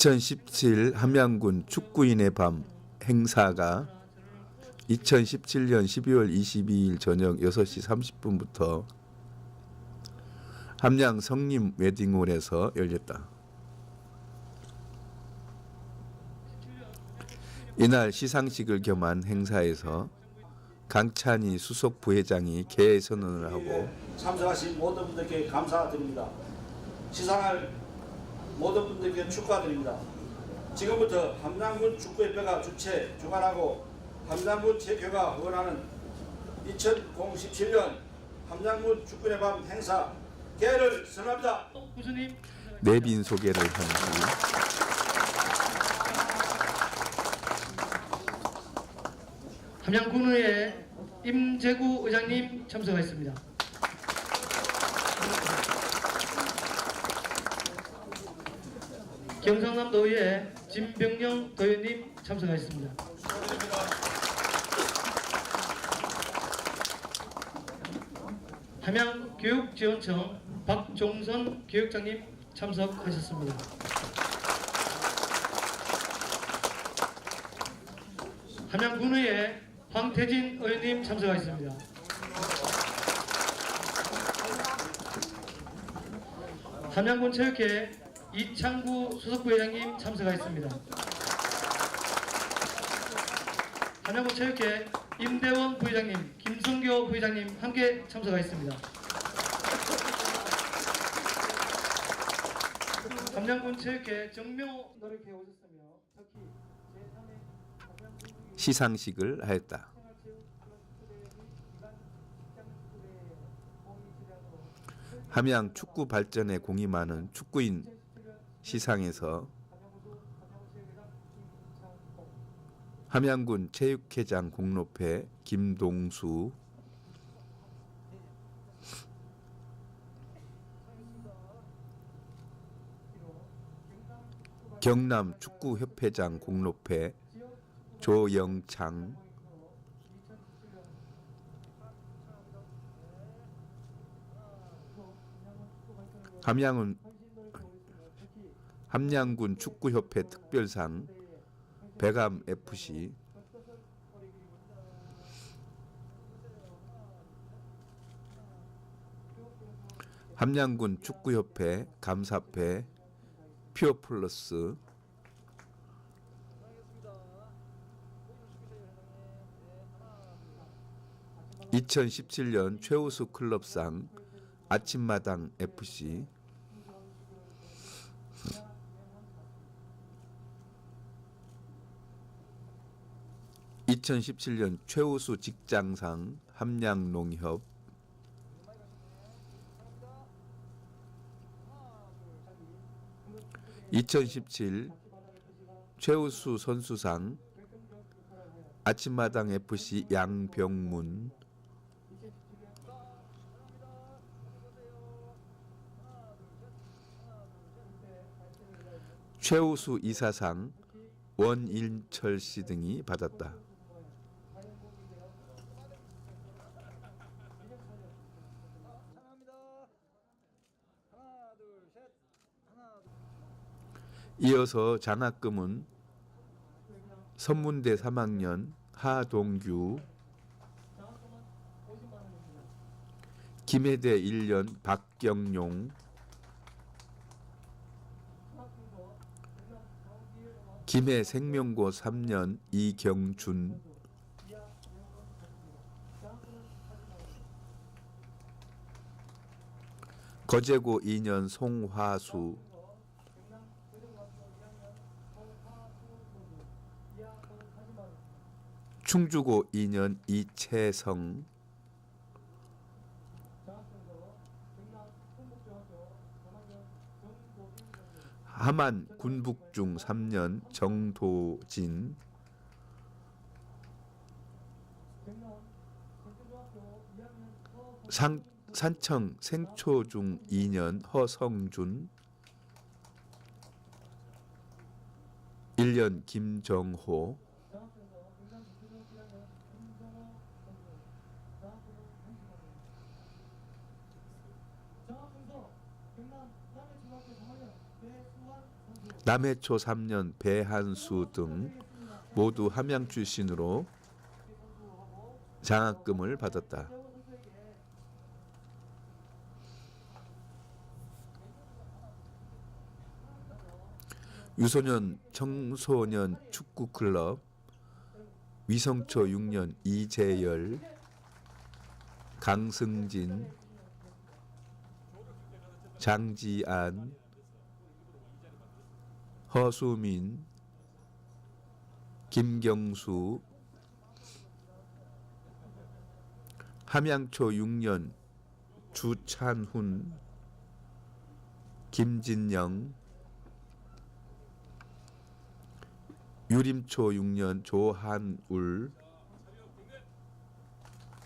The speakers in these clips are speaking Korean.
2017 함양군 축구인의 밤 행사가 2017년 12월 22일 저녁 6시 30분부터 함양 성림 웨딩홀에서 열렸다. 이날 시상식을 겸한 행사에서 강찬희 수석 부회장이 개회 선언을 하고 참석하신 모든 분들께 감사드립니다. 시상할 모든 분들께 축하드립니다. 지금부터 함양군 축구협회가 주최 주관하고 함양군 체육회가 후원하는 2017년 함양군 축구의 밤 행사 개회를 선언합니다. 교수님 내빈 소개를 한 후 함양군의회 임재구 의장님 참석하였습니다. 경상남 도의회 진병영 도의원님 참석하였습니다. 함양교육지원청 박종선 교육장님 참석하셨습니다. 함양군의회 황태진 의원님 참석하셨습니다. 함양군 체육회 이창구 수석부회장님 참석하셨습니다. 함양군 체육회 임대원 부회장님, 김성교 부회장님 함께 참석하셨습니다. 함양군 체육회 정묘 노력해 오셨으며 특히 제3회 함양군 시상식을 하였다. 함양 축구 발전에 공임하는 축구인 시상에서 함양군 체육회장 공로패 김동수 경남 축구협회장 공로패 조영창 함양은 함양군 축구협회 특별상 배감 FC 함양군 축구협회 감사패 퓨어플러스. 2017년 최우수 클럽상 아침마당 FC (2017년) 최우수 직장상 함양농협 (2017) 최우수 선수상 아침마당 FC 양병문 최우수 이사상 원일철 씨 등이 받았다. 이어서 장학금은 선문대 3학년 하동규 김해대 1년 박경용 김해 생명고 3년 이경준. 거제고 2년 송화수 충주고 2년 이채성. 함안 군북중 3년 정도진. 상, 산청 생초중 2년 허성준. 1년 김정호 남해초 3년 배한수 등 모두 함양 출신으로 장학금을 받았다. 유소년 청소년 축구 클럽 위성초 6년 이재열 강승진 장지안 허수민 김경수 함양초 6년 주찬훈 김진영 유림초 6년 조한울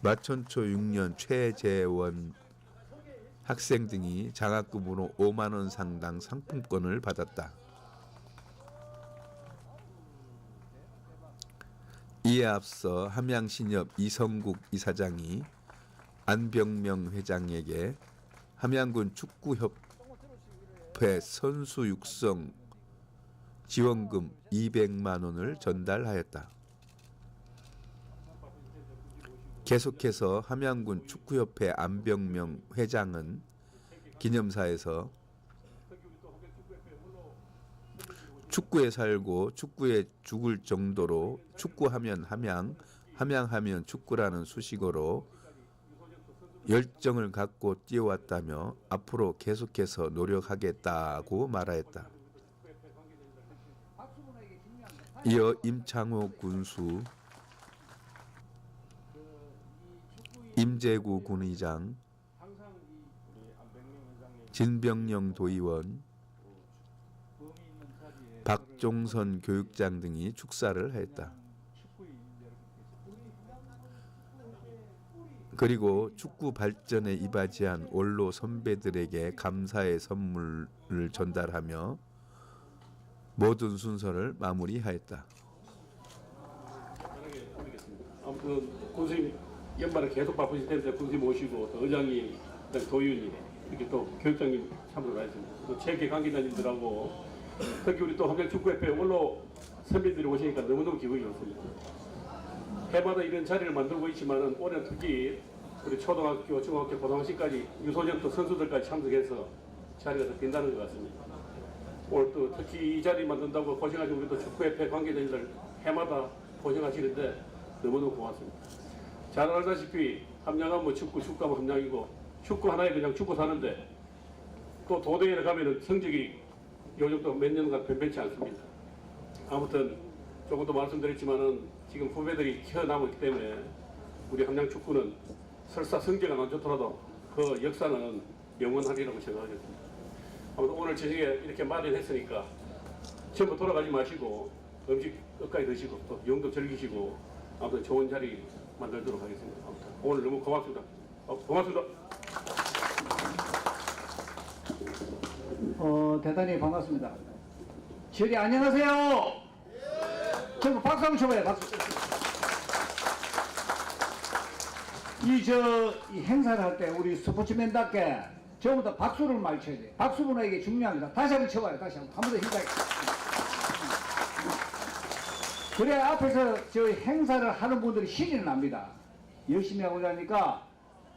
마천초 6년 최재원 학생 등이 장학금으로 5만 원 상당 상품권을 받았다. 이에 앞서 함양신협 이성국 이사장이 안병명 회장에게 함양군 축구협회 선수 육성 지원금 200만 원을 전달하였다. 계속해서 함양군 축구협회 안병명 회장은 기념사에서 축구에 살고 축구에 죽을 정도로 축구하면 함양, 함양하면 축구라는 수식어로 열정을 갖고 뛰어왔다며 앞으로 계속해서 노력하겠다고 말하였다. 이어 임창호 군수, 임재구 군의장, 진병영 도의원, 박종선 교육장 등이 축사를 하였다. 그리고 축구 발전에 이바지한 원로 선배들에게 감사의 선물을 전달하며 모든 순서를 마무리하였다. 아무튼 군수님 연말에 계속 바쁘실 텐데 모시고 또 의장님, 도의원님 이렇게 또 교육장님 참석을 하셨습니다. 또 체계 관계자님들하고 특히 우리 또 함양축구협회 원로 선배들이 오시니까 너무너무 기분이 좋습니다. 해마다 이런 자리를 만들고 있지만은 올해 특히 우리 초등학교, 중학교, 고등학교까지 유소년 또 선수들까지 참석해서 자리가 더 빈다는 것 같습니다. 오늘 또 특히 이 자리 만든다고 고생하신 우리 또 축구협회 관계자들 해마다 고생하시는데 너무너무 고맙습니다. 잘 알다시피 함양하면 뭐 축구, 축구하면 함양이고 축구 하나에 그냥 축구 사는데 또 도대회를 가면은 성적이 요즘 또 몇 년간 변변치 않습니다. 아무튼 조금 더 말씀드렸지만은 지금 후배들이 키어나고 있기 때문에 우리 함양 축구는 설사 성적은 안 좋더라도 그 역사는 영원하리라고 생각하겠습니다. 아무튼 오늘 저녁에 이렇게 마련했으니까 전부 돌아가지 마시고 음식 끝까지 드시고 또 영도 즐기시고 아무튼 좋은 자리 만들도록 하겠습니다. 아무튼 오늘 너무 고맙습니다. 어, 고맙습니다. 어, 대단히 반갑습니다. 저리 안녕하세요. 전부 박수 한번 쳐봐요. 박수. 이저 이 행사를 할 때 우리 스포츠맨답게 전부 다 박수를 많이 쳐야 돼요. 박수 문화 이게 중요합니다. 다시 한번 쳐봐요. 다시 한번. 한 번 더 힘차게. 그래 앞에서 저 행사를 하는 분들이 신이 납니다. 열심히 하고 다니까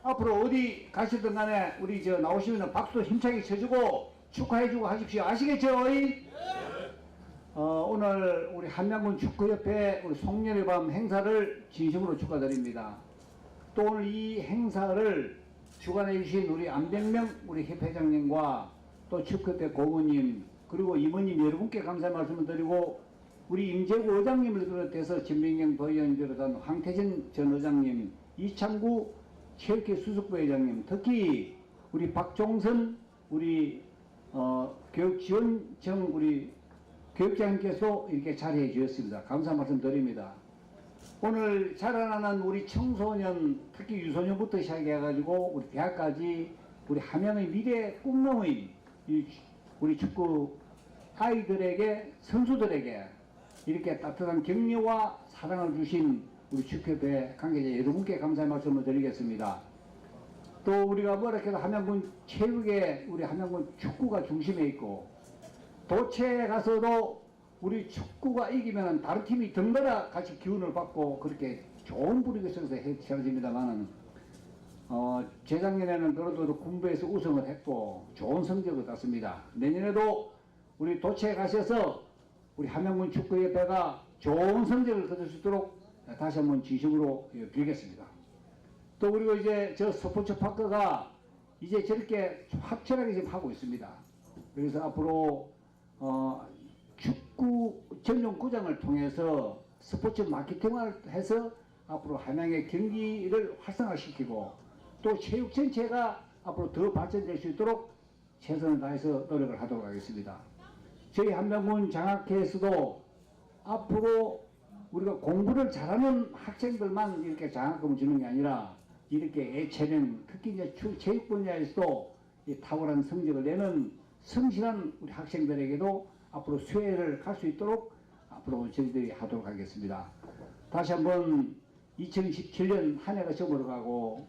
앞으로 어디 가시든 간에 우리 저 나오시면 박수 힘차게 쳐주고 축하해주고 하십시오. 아시겠죠? 이? 어, 오늘 우리 한양군 축구협회 우리 송년의 밤 행사를 진심으로 축하드립니다. 또 오늘 이 행사를 주관해 주신 우리 안백명 우리 협회장님과 또 축구협회 고모님 그리고 임원님 여러분께 감사 말씀을 드리고 우리 임재구 의장님을 비롯해서 진민경 도의원 비롯한 황태진 전 의장님 이창구 체육회 수석부회장님 특히 우리 박종선 우리 어, 교육지원청 우리 교육장님께서 이렇게 자리해 주셨습니다. 감사 말씀 드립니다. 오늘 자라나는 우리 청소년 특히 유소년부터 시작해가지고 우리 대학까지 우리 함양의 미래 꿈놈의 이 우리 축구 아이들에게 선수들에게 이렇게 따뜻한 격려와 사랑을 주신 우리 축협회 관계자 여러분께 감사의 말씀을 드리겠습니다. 또 우리가 뭐라 해도 함양군 체육에 우리 함양군 축구가 중심에 있고 도체에 가서도 우리 축구가 이기면 다른 팀이 덩달아 같이 기운을 받고 그렇게 좋은 분위기 속에서 해쳐집니다만은 어, 재작년에는 그래도 군부에서 우승을 했고 좋은 성적을 땄습니다. 내년에도 우리 도체에 가셔서 우리 한명문 축구협회가 좋은 성적을 거둘 수 있도록 다시 한번 진심으로 예, 빌겠습니다. 또 그리고 이제 저 스포츠 파크가 이제 저렇게 확실하게 지금 하고 있습니다. 그래서 앞으로 어, 축구 전용 구장을 통해서 스포츠 마케팅을 해서 앞으로 함양의 경기를 활성화시키고 또 체육 전체가 앞으로 더 발전될 수 있도록 최선을 다해서 노력을 하도록 하겠습니다. 저희 한명군 장학회에서도 앞으로 우리가 공부를 잘하는 학생들만 이렇게 장학금을 주는 게 아니라 이렇게 예체능 특히 이제 추- 체육 분야에서도 이 탁월한 성적을 내는 성실한 우리 학생들에게도 앞으로 수혜를 갈 수 있도록 앞으로 저희들이 하도록 하겠습니다. 다시 한번 2017년 한 해가 저물어가고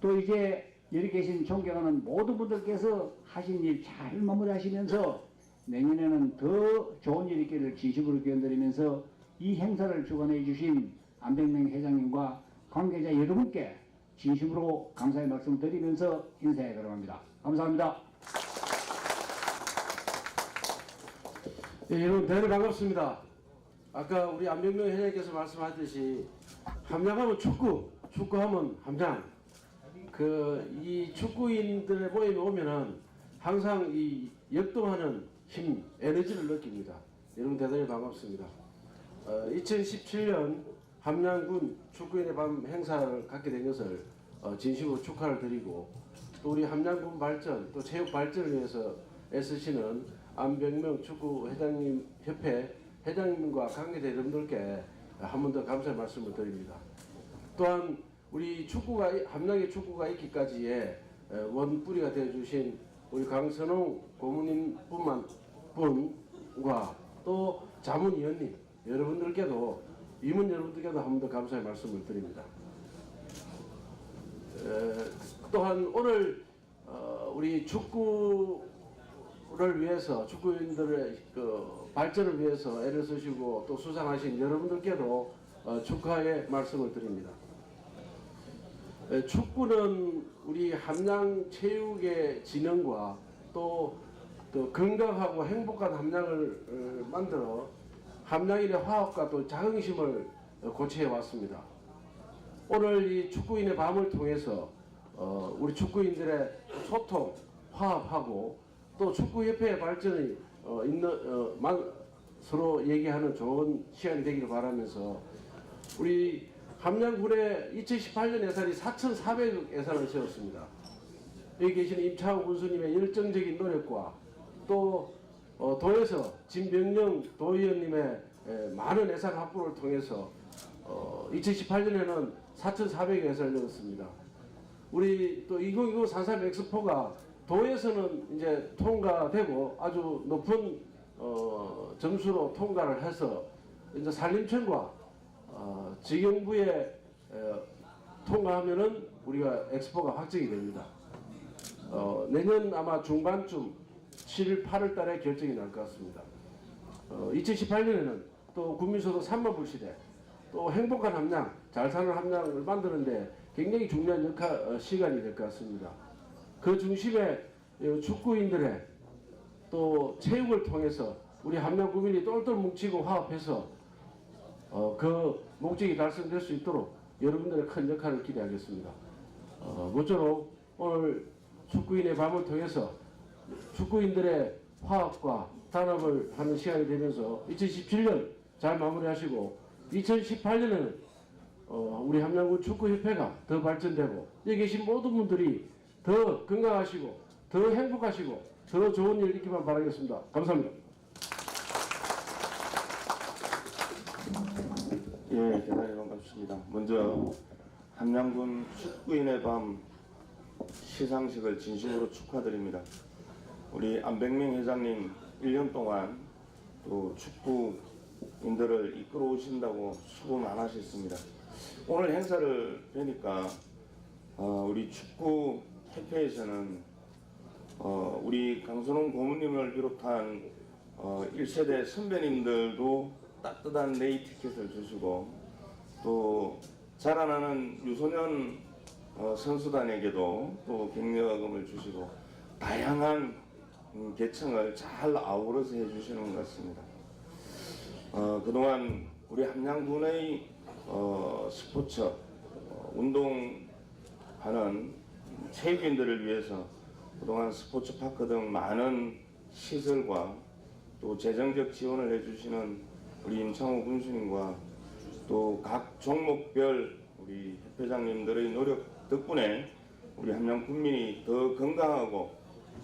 또 이제 여기 계신 존경하는 모든 분들께서 하신 일 잘 마무리하시면서 내년에는 더 좋은 일이 있기를 진심으로 기원드리면서 이 행사를 주관해 주신 안백명 회장님과 관계자 여러분께 진심으로 감사의 말씀 드리면서 인사해 가려합니다. 감사합니다. 예, 여러분 대단히 반갑습니다. 아까 우리 안병명 회장님께서 말씀하셨듯이 함양하면 축구, 축구하면 함양. 그 이 축구인들의 모임에 오면은 항상 이 역동하는 힘, 에너지를 느낍니다. 여러분 대단히 반갑습니다. 어, 2017년 함양군 축구인의 밤 행사를 갖게 된 것을 어, 진심으로 축하를 드리고 또 우리 함양군 발전 또 체육 발전을 위해서 애쓰시는 안병명 축구 회장님 협회 회장님과 관계자 여러분들께 한 번 더 감사의 말씀을 드립니다. 또한 우리 축구가 함양의 축구가 있기까지의 에, 원뿌리가 되어 주신 우리 강선홍 고문님뿐만 분과 또 자문위원님 여러분들께도 임원 여러분들께도 한 번 더 감사의 말씀을 드립니다. 에, 또한 오늘 어, 우리 축구를 위해서 축구인들의 그 발전을 위해서 애를 쓰시고 또 수상하신 여러분들께도 어, 축하의 말씀을 드립니다. 에, 축구는 우리 함양 체육의 진흥과 또, 또 건강하고 행복한 함양을 어, 만들어 함양인의 화합과 또 자긍심을 어, 고취해 왔습니다. 오늘 이 축구인의 밤을 통해서 어, 우리 축구인들의 소통, 화합하고 또 축구협회의 발전이 어, 있는 어, 만, 서로 얘기하는 좋은 시간이 되기를 바라면서 우리 함양군에 2018년 예산이 4,400억 예산을 세웠습니다. 여기 계시는 임창호 군수님의 열정적인 노력과 또 어, 도에서 진병령 도의원님의 에, 많은 예산 확보를 통해서 어, 2018년에는 4,400억 예산을 넣었습니다. 우리 또 2020 산삼 엑스포가 도에서는 이제 통과되고 아주 높은 어, 점수로 통과를 해서 이제 산림청과 어, 지경부에 어, 통과하면은 우리가 엑스포가 확정이 됩니다. 어, 내년 아마 중반쯤 7, 8월 달에 결정이 날 것 같습니다. 어, 2018년에는 또 국민소득 3만 불 시대, 또 행복한 함양, 잘 사는 함양을 만드는데 굉장히 중요한 역할, 어, 시간이 될 것 같습니다. 그 중심에 어, 축구인들의 또 체육을 통해서 우리 함양 구민이 똘똘 뭉치고 화합해서 어, 그 목적이 달성될 수 있도록 여러분들의 큰 역할을 기대하겠습니다. 어, 모쪼록 오늘 축구인의 밤을 통해서 축구인들의 화합과 단합을 하는 시간이 되면서 2017년 잘 마무리하시고 2018년에는 어, 우리 함양군 축구협회가 더 발전되고 여기 계신 모든 분들이 더 건강하시고 더 행복하시고 더 좋은 일 있기만 바라겠습니다. 감사합니다. 예, 대단히 반갑습니다. 먼저 함양군 축구인의 밤 시상식을 진심으로 축하드립니다. 우리 안백명 회장님 1년 동안 또 축구인들을 이끌어 오신다고 수고 많으셨습니다. 오늘 행사를 뵈니까 어, 우리 축구 협회에서는 어, 우리 강선홍 고문님을 비롯한 어, 1세대 선배님들도 따뜻한 네이 티켓을 주시고 또 자라나는 유소년 어, 선수단에게도 또 격려금을 주시고 다양한 음, 계층을 잘 아우러서 해주시는 것 같습니다. 어, 그동안 우리 함양군의 어, 스포츠 어, 운동하는 체육인들을 위해서 그동안 스포츠 파크 등 많은 시설과 또 재정적 지원을 해주시는 우리 임창호 군수님과 또 각 종목별 우리 협회장님들의 노력 덕분에 우리 함양 국민이 더 건강하고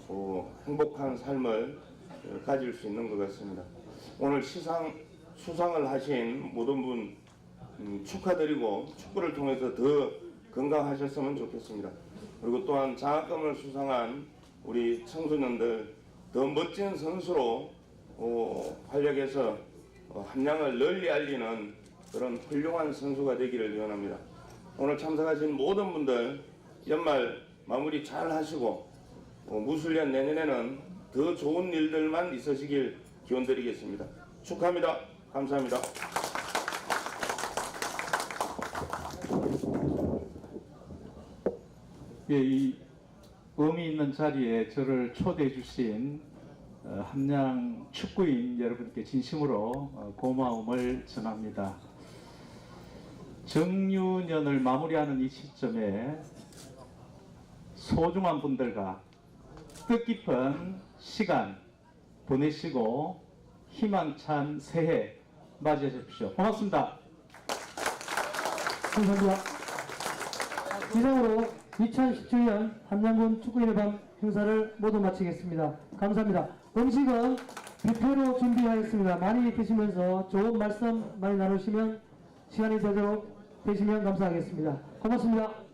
또 행복한 삶을 어, 가질 수 있는 것 같습니다. 오늘 시상 수상을 하신 모든 분 음, 축하드리고 축구를 통해서 더 건강하셨으면 좋겠습니다. 그리고 또한 장학금을 수상한 우리 청소년들 더 멋진 선수로 어, 활약해서 어, 함량을 널리 알리는 그런 훌륭한 선수가 되기를 기원합니다. 오늘 참석하신 모든 분들 연말 마무리 잘 하시고 어, 무술년 내년에는 더 좋은 일들만 있으시길 기원 드리겠습니다. 축하합니다. 감사합니다. 예, 이 의미 있는 자리에 저를 초대해 주신 어, 함양 축구인 여러분께 진심으로 어, 고마움을 전합니다. 정유년을 마무리하는 이 시점에 소중한 분들과 뜻깊은 시간 보내시고 희망찬 새해 맞이하십시오. 고맙습니다. 감사합니다. 이상으로 2017년 함양군 축구인의 밤 행사를 모두 마치겠습니다. 감사합니다. 음식은 뷔페로 준비하였습니다. 많이 드시면서 좋은 말씀 많이 나누시면 시간이 되도록 되시면 감사하겠습니다. 고맙습니다.